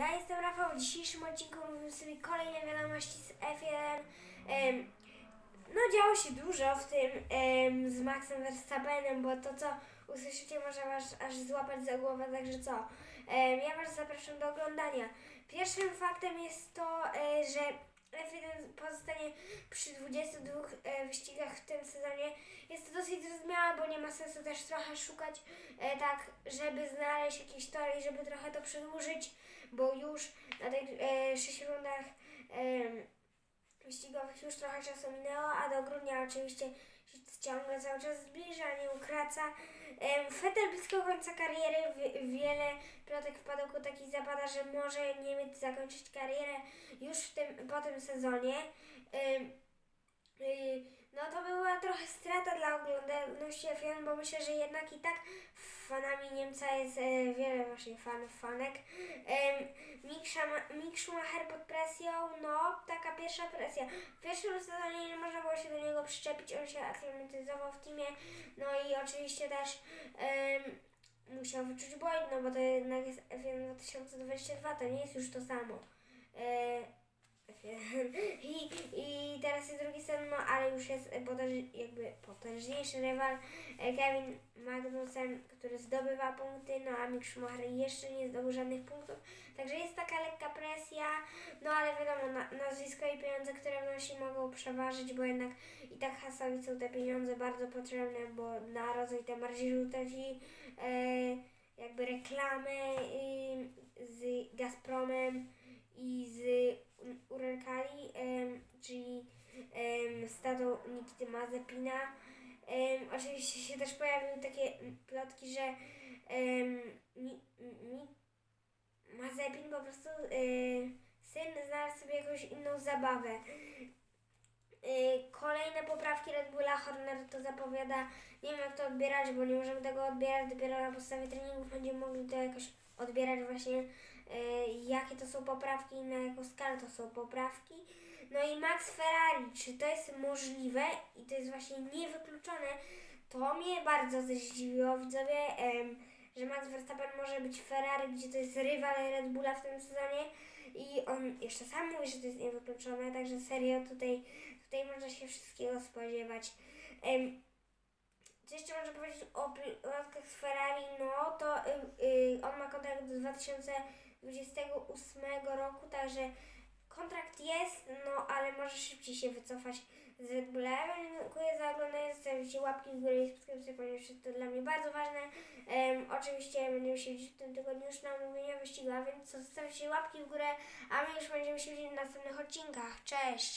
Ja jestem Rafał. W dzisiejszym odcinku mówimy sobie kolejne wiadomości z F1. Em, no działo się dużo w tym z Maxem Verstappenem, bo to co usłyszycie może was aż złapać za głowę, także co? Ja was zapraszam do oglądania. Pierwszym faktem jest to, e, że F1 pozostanie przy 22 e, wyścigach w tym bo nie ma sensu też trochę szukać e, tak, żeby znaleźć jakieś tory i żeby trochę to przedłużyć, bo już na tych e, 6 rundach em, wyścigowych już trochę czasu minęło, a do grudnia oczywiście się ciągle cały czas zbliża, nie ukraca. Em, Vettel blisko końca kariery, wi- wiele plotek w padoku takich zapada, że może Niemiec zakończyć karierę już w tym, po tym sezonie. Była trochę strata dla oglądalności F1, bo myślę, że jednak i tak fanami Niemca jest e, wiele właśnie fanów, fanek. Mick, Schumacher pod presją, no taka pierwsza presja. W pierwszym sezonie nie można było się do niego przyczepić, on się aklimatyzował w teamie, no i oczywiście też musiał wyczuć błąd, no bo to jednak jest F1 2022, to nie jest już to samo. E, F1. I, I teraz jest drugi sezon, no ale już jest potęż, jakby potężniejszy rywal e, Kevin Magnussen, który zdobywa punkty, no a Mick Schumacher jeszcze nie zdobył żadnych punktów. Także jest taka lekka presja, no ale wiadomo, na, nazwisko i pieniądze, które wnosi mogą przeważyć, bo jednak i tak Hasowi są te pieniądze bardzo potrzebne, bo na rozwój te bardziej żółteci, e, jakby reklamy y, z Gazpromem i z Uralkali, em, statą Nikity Mazepina. Em, oczywiście się też pojawiły takie plotki, że em, mi, mi, Mazepin po prostu y, syn znalazł sobie jakąś inną zabawę. Y, kolejne poprawki Red Bulla Horner to zapowiada. Nie wiem jak to odbierać, bo nie możemy tego odbierać dopiero na podstawie treningów. Będziemy mogli to jakoś odbierać właśnie, y, jakie to są poprawki i na jaką skalę to są poprawki. No i Max Ferrari, czy to jest możliwe i to jest właśnie niewykluczone, to mnie bardzo zdziwiło widzowie, że Max Verstappen może być Ferrari, gdzie to jest rywal Red Bulla w tym sezonie i on jeszcze sam mówi, że to jest niewykluczone, także serio tutaj, tutaj można się wszystkiego spodziewać. Co jeszcze można powiedzieć o pilotkach z Ferrari? No to y, y, on ma kontrakt do 2028 roku, także kontrakt jest, no ale może szybciej się wycofać z Red Bulla. Dziękuję za oglądanie, zostawcie łapki w górę i subskrypcję, ponieważ jest to dla mnie bardzo ważne. Em, oczywiście będziemy się widzieć w tym tygodniu już na omówienia wyścigu, a więc zostawcie łapki w górę, a my już będziemy się widzieć w następnych odcinkach. Cześć!